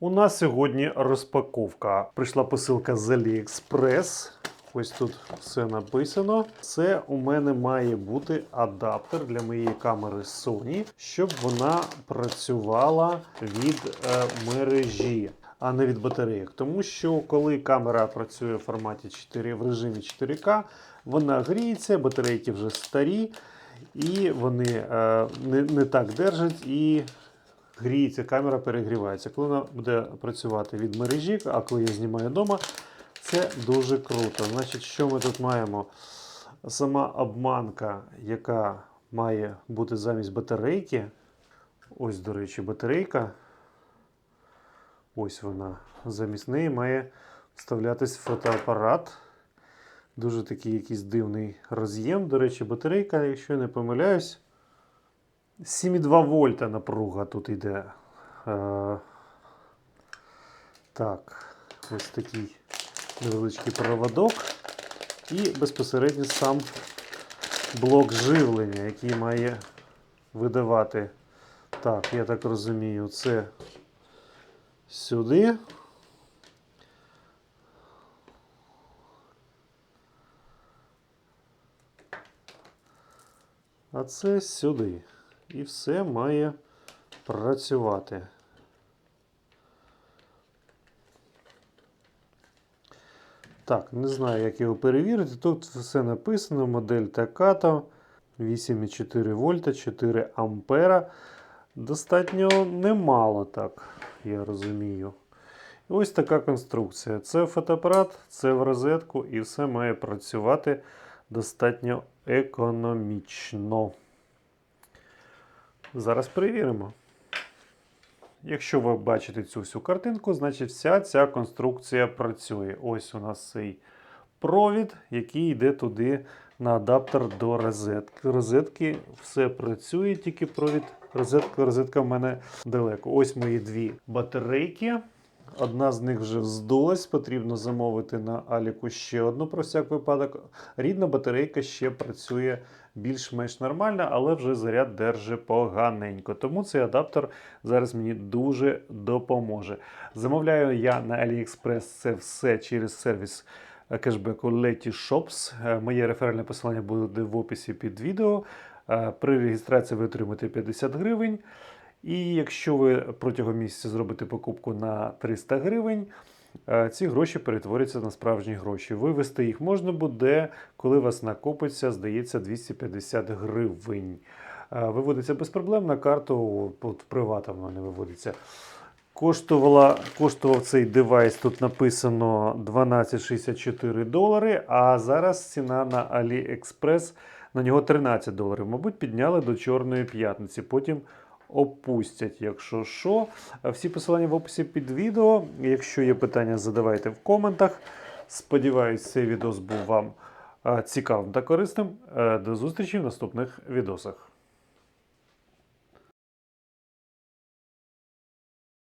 У нас сьогодні розпаковка. Прийшла посилка з AliExpress. Ось тут все написано. Це у мене має бути адаптер для моєї камери Sony, щоб вона працювала від е, мережі, а не від батарейок. Тому що коли камера працює в форматі 4 в режимі 4К, вона гріється, батарейки вже старі, і вони е, не, не так держать і гріється, камера перегрівається. Коли вона буде працювати від мережі, а коли я знімаю вдома, це дуже круто. Значить, що ми тут маємо? Сама обманка, яка має бути замість батарейки. Ось, до речі, батарейка. Ось вона. Замість неї має вставлятись фотоапарат. Дуже такий якийсь дивний роз'єм. До речі, батарейка, якщо я не помиляюсь, 7,2 вольта напруга тут йде. Е, так, ось такий невеличкий проводок. І безпосередньо сам блок живлення, який має видавати. Так, я так розумію, це сюди. А це сюди. І все має працювати. Так, не знаю, як його перевірити. Тут все написано, модель така-то. 8,4 вольта, 4 ампера. Достатньо немало, так, я розумію. І ось така конструкція. Це фотоапарат, це в розетку, і все має працювати достатньо економічно. Зараз перевіримо. Якщо ви бачите цю всю картинку, значить вся ця конструкція працює. Ось у нас цей провід, який йде туди на адаптер до розетки. Розетки все працює, тільки провід. Розетка, розетка в мене далеко. Ось мої дві батарейки. Одна з них вже вздулась, потрібно замовити на Аліку ще одну про всяк випадок. Рідна батарейка ще працює більш-менш нормально, але вже заряд держить поганенько. Тому цей адаптер зараз мені дуже допоможе. Замовляю я на AliExpress це все через сервіс кешбеку Letty Shops. Е, Моє реферальне посилання буде в описі під відео. Е, При реєстрації ви отримаєте 50 гривень. І якщо ви протягом місяця зробите покупку на 300 гривень, ці гроші перетворяться на справжні гроші. Вивести їх можна буде, коли у вас накопиться, здається, 250 гривень. Е, Виводиться без проблем на карту, от привата воно не виводиться. Коштувала, коштував цей девайс, тут написано 12,64 долари, а зараз ціна на AliExpress на нього 13 доларів. Мабуть, підняли до Чорної п'ятниці. Потім опустять, якщо що. Всі посилання в описі під відео. Якщо є питання, задавайте в коментах. Сподіваюсь, цей відос був вам е, цікавим та корисним. Е, До зустрічі в наступних відосах.